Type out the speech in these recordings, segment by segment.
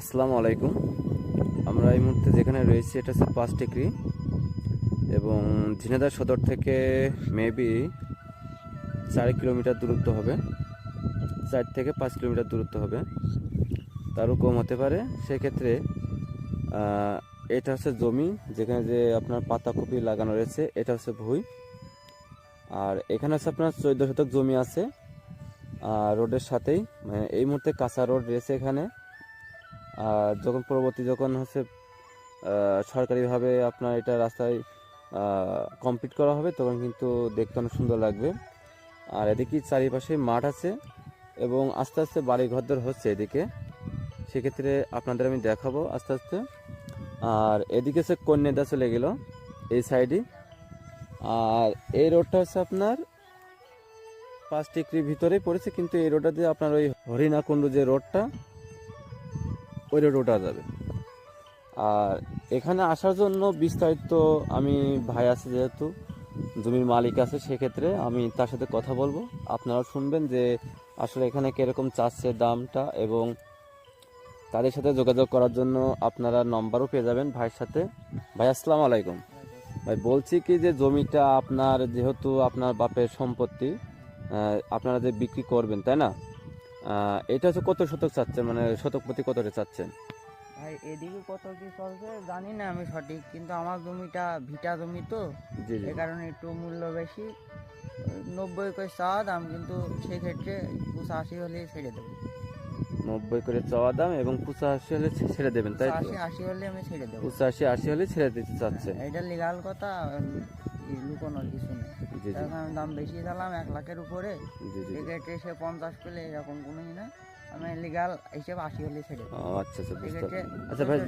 আসসালামু আলাইকুম। আমরা এই মুহূর্তে যেখানে রয়েছি, এটা হচ্ছে পাঁচ ডিগ্রি এবং ঝিনাইদহ সদর থেকে মেবি চার কিলোমিটার দূরত্ব হবে, চার থেকে পাঁচ কিলোমিটার দূরত্ব হবে। তারও কম হতে পারে, সেক্ষেত্রে এটা হচ্ছে জমি, যেখানে যে আপনার পাতাকপি লাগানো রয়েছে, এটা হচ্ছে ভুই। আর এখানে হচ্ছে আপনার চোদ্দ শতক জমি আছে আর রোডের সাথেই মানে এই মুহূর্তে কাঁচা রোড রয়েছে এখানে। যখন পরবর্তী যখন হচ্ছে সরকারিভাবে আপনার এটা রাস্তায় কমপ্লিট করা হবে, তখন কিন্তু দেখতে অনেক সুন্দর লাগবে। আর এদিকে চারিপাশে মাঠ আছে এবং আস্তে আস্তে বাড়ি ঘরদর হচ্ছে এদিকে। সেক্ষেত্রে আপনাদের আমি দেখাবো আস্তে আস্তে। আর এদিকে সে কন্যাদা চলে গেল এই সাইডে আর এই রোডটা হচ্ছে আপনার পাঁচ ডিগ্রির ভিতরেই পড়েছে, কিন্তু এই রোডটা দিয়ে আপনার ওই হরিণাকুণ্ড যে রোডটা ওই রোড ওঠা যাবে। আর এখানে আসার জন্য বিস্তারিত আমি ভাই আছে যেহেতু, জমির মালিক আছে, সেক্ষেত্রে আমি তার সাথে কথা বলব। আপনারা শুনবেন যে আসলে এখানে কীরকম চাচ্ছে দামটা এবং তাদের সাথে যোগাযোগ করার জন্য আপনারা নম্বরও পেয়ে যাবেন ভাইয়ের সাথে। ভাই, আসসালামু আলাইকুম। ভাই, বলছি কি যে জমিটা আপনার যেহেতু আপনার বাপের সম্পত্তি আপনারা যে বিক্রি করবেন, তাই না? এটা হচ্ছে কত শতক চাচ্ছেন? মানে শতক প্রতি কতটা চাচ্ছেন? ভাই এদিকে কত কি চলছে জানি না আমি সঠিক কিন্তু আমার জমিটা ভিটা জমি তো। এ কারণে একটু মূল্য বেশি। নব্বই করে চাওয়া দাম কিন্তু সেক্ষেত্রে পঁচাশি হলে ছেড়ে দেবো। নব্বই করে চাওয়া দাম এবং পঁচাশি হলে ছেড়ে দেবেন তাই আশি আশি হলে আমি ছেড়ে দেবো। পঁচাশি আশি আশি হলে ছেড়ে দিতে চাচ্ছে এটা লিগাল কথা লুকোনোর কিছু নেই। জি আমি দাম বেশি দিলাম এক লাখের উপরে। সেক্ষেত্রে সে পঞ্চাশ পেলে এরকম কোনোই না। আমি লিগাল হিসেবে আশি হলে ছেড়ে ও, আচ্ছা আচ্ছা আচ্ছা ভাই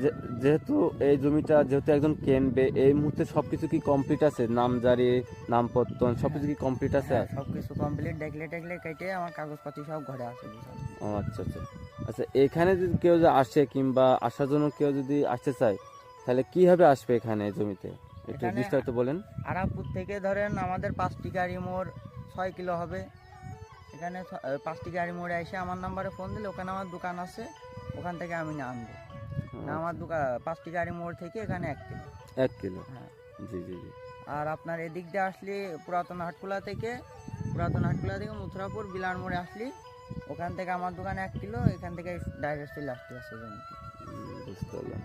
যেহেতু এই জমিটা যেহেতু একজন কেনবে এই মুহূর্তে সবকিছু কি কমপ্লিট আছে? নামজারি নামপত্তন সবকিছু কি কমপ্লিট আছে? হ্যাঁ সব কিছু কমপ্লিট দেখলে টেকলে কেটে আমার সব ঘরে আছে ও আচ্ছা আচ্ছা। আচ্ছা এখানে যদি কেউ যে আসে কিংবা আসার জন্য কেউ যদি আসতে চায় তাহলে কীভাবে আসবে এখানে জমিতে? একটু বিস্তারিত বলেন। আরাপুর থেকে ধরেন আমাদের পাঁচটি গাড়ি মোড় ছয় কিলো হবে। এখানে পাঁচটি গাড়ি মোড়ে এসে আমার নাম্বারে ফোন দিলে ওখানে আমার দোকান আছে ওখান থেকে আমি না আনব না, আমার দোকান পাঁচটি গাড়ি মোড় থেকে এখানে এক কিলো। এক কিলো? হ্যাঁ। জি জি জি। আর আপনার এদিক দিয়ে আসলে পুরাতন হাটকুলা থেকে পুরাতন হাটকুলা থেকে মথুরাপুর বিলার মোড়ে আসলি ওখান থেকে আমার দোকানে এক কিলো এখান থেকে ডাইরেক্ট চলে আসতে আছে বুঝতে পারলাম।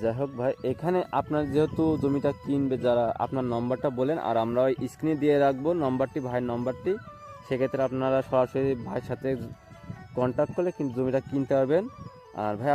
যাই হোক ভাই, এখানে আপনার যেহেতু জমিটা কিনবে যারা, আপনার নম্বরটা বলেন আর আমরা ওই স্ক্রিনে দিয়ে রাখব নম্বরটি, ভাইয়ের নম্বরটি। সেক্ষেত্রে আপনারা সরাসরি ভাইয়ের সাথে কন্ট্যাক্ট করলে কিন্তু জমিটা কিনতে পারবেন। আর ভাই